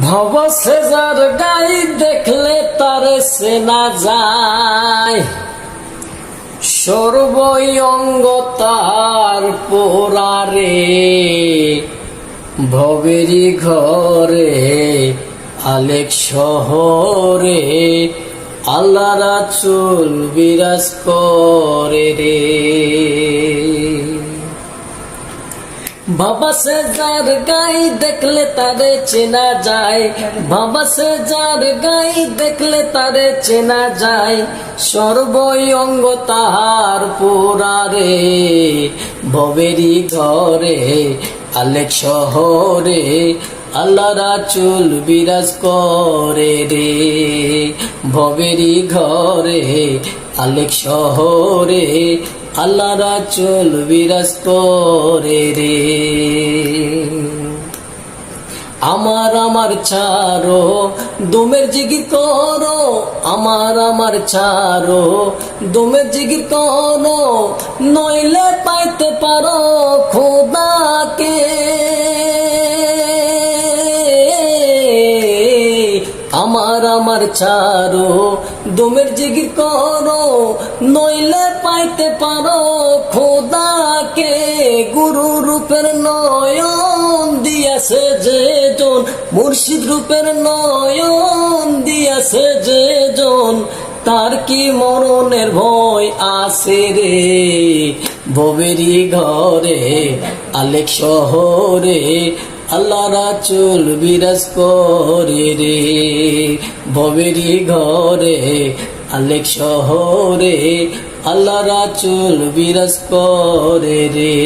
ভব সেজার গাই দেখলে তারে সেনা যায়। সর্বই অঙ্গ তার পোড়ারে ভবেরি ঘরে, আলেক শহরে আল্লাহ চুল বিরাজ করে রে। বাবা সে যার গাই দেখলে তারে চেনা যায়। বাবা সে যার গাই দেখলে তারে চেনা যায়। সর্বই অঙ্গ তাহার পুরারে ভবেরি ঘরে, আলেক শহরে আল্লাহ চুল বিরাজ করে রে। ভবেরি ঘরে, আলেক শহরে আল্লাহ রাচুল বিরাজ করে রে। আমার আমার চারো দুমের জিগির করো আমার আমার চারো দুমের জিগির করো নইলে পাইতে পারো খোদাকে আমার আমার চারো দমের জিগির করো, নইলে পাইতে পারো। খোদাকে গুরু রূপের নয়ন দিয়াছে যে জন মুর্শিদ রূপের নয়ন দিয়াছে যে জন তার কি মরণের ভয় আছে রে? ভবেরি ঘরে, আলেক শহরে আল্লাহ রাচুল বিরাজ করে রে ভবেরি ঘরে আলেক শহরে। আল্লাহ রাচুল বিরাজ করে রে।